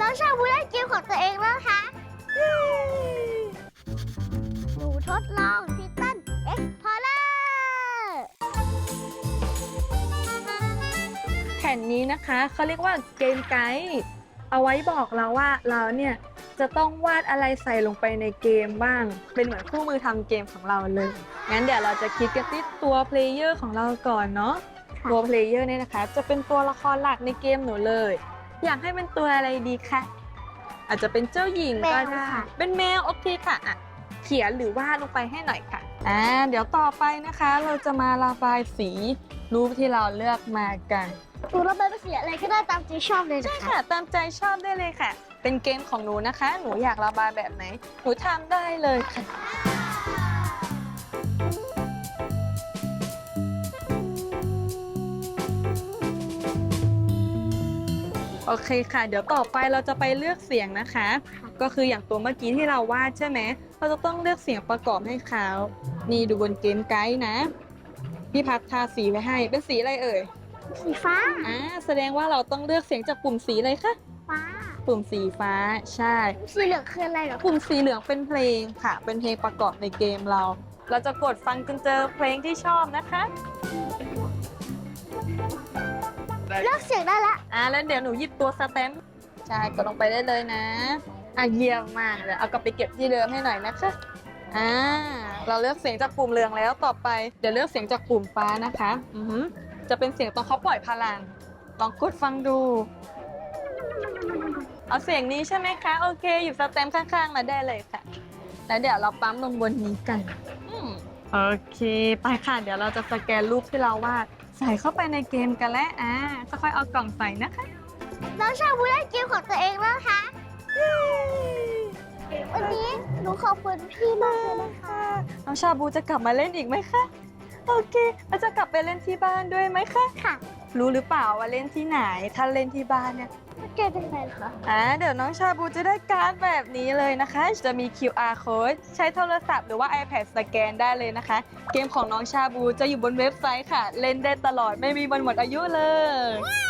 น้องชอบบูเล่นเกมของตัวเองแล้วคะหนูทดลองทิตันเอ็กพอร์เลอร์แผ่นนี้นะคะเขาเรียกว่าเกมไกด์เอาไว้บอกเราว่าเราเนี่ยจะต้องวาดอะไรใส่ลงไปในเกมบ้าง เป็นเหมือนคู่มือทำเกมของเราเลย งั้นเดี๋ยวเราจะคิดกันที่ตัวเพลเยอร์ของเราก่อนเนาะ ตัวเพลเยอร์เนี่ยนะคะ จะเป็นตัวละครหลักในเกมหนูเลย อยากให้เป็นตัวอะไรดีคะอาจจะเป็นเจ้าหญิงก็ได้เป็นแมวโอเคค่ะอะ เขียนหรือวาดลงไปให้หน่อยค่ะอ่าเดี๋ยวต่อไปนะคะ เราจะมาระบายสีรูปที่เราเลือกมากัน หนูระบายเป็นสีอะไรก็ได้ตามใจชอบเลยใช่นะคะค่ะตามใจชอบได้เลยค่ะ เป็นเกมของหนูนะคะ หนูอยากระบายแบบไหน หนูทำได้เลยค่ะ โอเคค่ะ เดี๋ยวต่อไปเราจะไปเลือกเสียงนะคะ ก็คืออย่างตัวเมื่อกี้ที่เราวาดใช่ไหมเราจะต้องเลือกเสียงประกอบให้เขานี่ดูบนเกมไกด์นะพี่พัดทาสีไว้ให้เป็นสีอะไรเอ่ยสีฟ้าอ่าแสดงว่าเราต้องเลือกเสียงจากปุ่มสีอะไรคะฟ้า ปุ่มสีฟ้าใช่ สีเหลืองคืออะไรเหรอปุ่มสีเหลืองเป็นเพลงค่ะ เป็นเพลงประกอบในเกมเรา เราจะกดฟังจนเจอเพลงที่ชอบนะคะ เลือกเสียงได้ละอ่าแล้วเดี๋ยวหนูหยิบตัวสแตมป์ใช่กดลงไปได้เลยนะอะเยี่ยมมากเดี๋ยวเอากลับไปเก็บที่เดิมให้หน่อยนะคะอ่าเราเลือกเสียงจากปุ่มเหลืองแล้วต่อไปเดี๋ยวเลือกเสียงจากปุ่มฟ้านะคะอือหือจะเป็นเสียงตอนเขาปล่อยพลัง ลองกดฟังดู เอาเสียงนี้ใช่ไหมคะ โอเค หยิบสแตมป์ข้างๆ มาได้เลยค่ะ แล้วเดี๋ยวเราปั๊มลงบนนี้กันอืม โอเค ไปค่ะ เดี๋ยวเราจะสแกนรูปที่เราวาดใส่เข้าไปในเกมกันแล้วอ่าค่อยๆเอากล่องใส่นะคะ น้องชอบบูเล่นเกมของตัวเองแล้วคะวันนี้หนูขอบคุณพี่มากเลยนะคะ น้องชาบูจะกลับมาเล่นอีกไหมคะ โอเคแล้วจะกลับไปเล่นที่บ้านด้วยไหมคะ ค่ะ รู้หรือเปล่าว่าเล่นที่ไหน ถ้าเล่นที่บ้านเนี่ย กเป็นไงคะอ่าเดี๋ยวน้องชาบูจะได้การ์ดแบบนี้เลยนะคะ จะมี QR code ใช้โทรศัพท์หรือว่า iPad สแกนได้เลยนะคะ เกมของน้องชาบูจะอยู่บนเว็บไซต์ค่ะ เล่นได้ตลอดไม่มีวันหมดอายุเลย